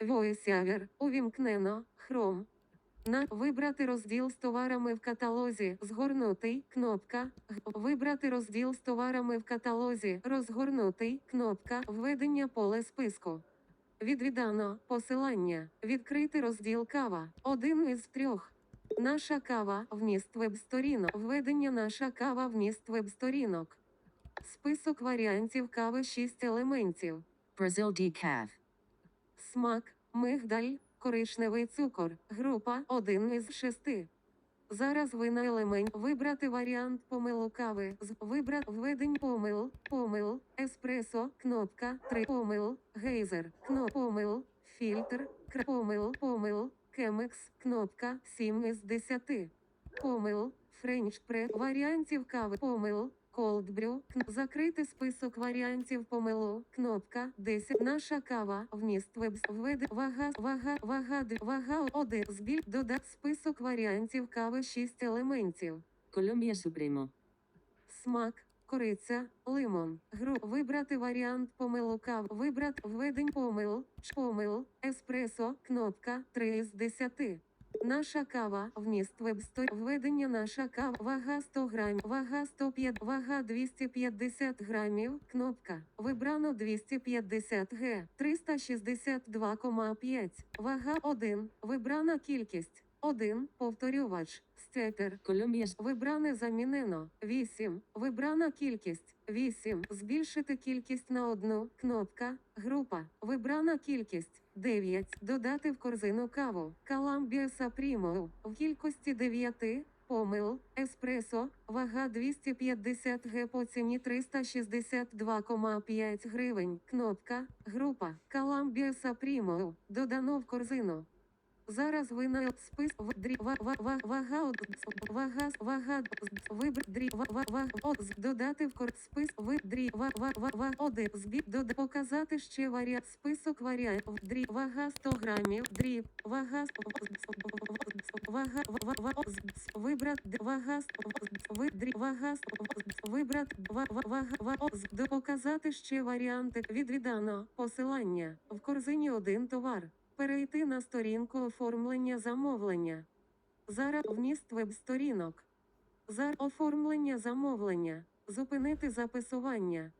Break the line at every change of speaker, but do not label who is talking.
VoiceOver. Увімкнено. Chrome. На вибрати розділ з товарами в каталозі. Згорнутий. Кнопка. Вибрати розділ з товарами в каталозі. Розгорнутий. Кнопка. Введення поле списку. Відвідано. Посилання. Відкрити розділ кава. Один із трьох. Наша кава. Вміст веб-сторінок. Введення наша кава. Вміст веб-сторінок. Список варіантів кави 6 елементів.
Brazil decaf.
Смак, мигдаль, коричневий цукор, група 1 із 6. Зараз ви на елемент вибрати варіант помилу кави. З вибрати введень помил, помил, еспресо, кнопка 3 помил, гейзер, кноп помил, фільтр, кр помил, помил, кемекс, кнопка 7 із 10. Помил, френч пре, варіантів кави, помил, Кн- закрити список варіантів помилу, кнопка 10, наша кава, вміст веб, введи, вага, вага, вага, вага 1, збіль, додати список варіантів кави 6 елементів,
Colombia Supremo.
смак, кориця, лимон, гру, вибрати варіант помилу кав, вибрати, введень помил, ч- помил, еспресо, кнопка 3 із 10. Наша кава, вміст веб-сторі, введення наша кава, вага 100 грамів, вага 105, вага 250 грамів, кнопка, вибрано 250 г, 362,5, вага 1, вибрана кількість, 1, повторювач, степер,
Colombia
Вибране замінено. 8. Вибрана кількість. 8. Збільшити кількість на одну. Кнопка. Група. Вибрана кількість. 9. Додати в корзину каву. Columbia Supremo. В кількості 9. Помил. Еспресо. Вага 250 г по ціні 362,5 гривень. Кнопка. Група. Columbia Supremo. Додано в корзину. Зараз ви на спис в дрі ва ва ва вага вага вага вибр дрі ва ва ва от додати в кор спис ви дрі ва ва ва ва один збі дод показати ще варіант список варіант в дрі вага 100 грамів дріб вага вага ва ва з- вага ви дрі вага вибрати ва ва вага ва до показати ще варіанти відвідано посилання в корзині один товар. Перейти на сторінку оформлення замовлення. Зараз вміст веб-сторінок. Зараз оформлення замовлення. Зупинити записування.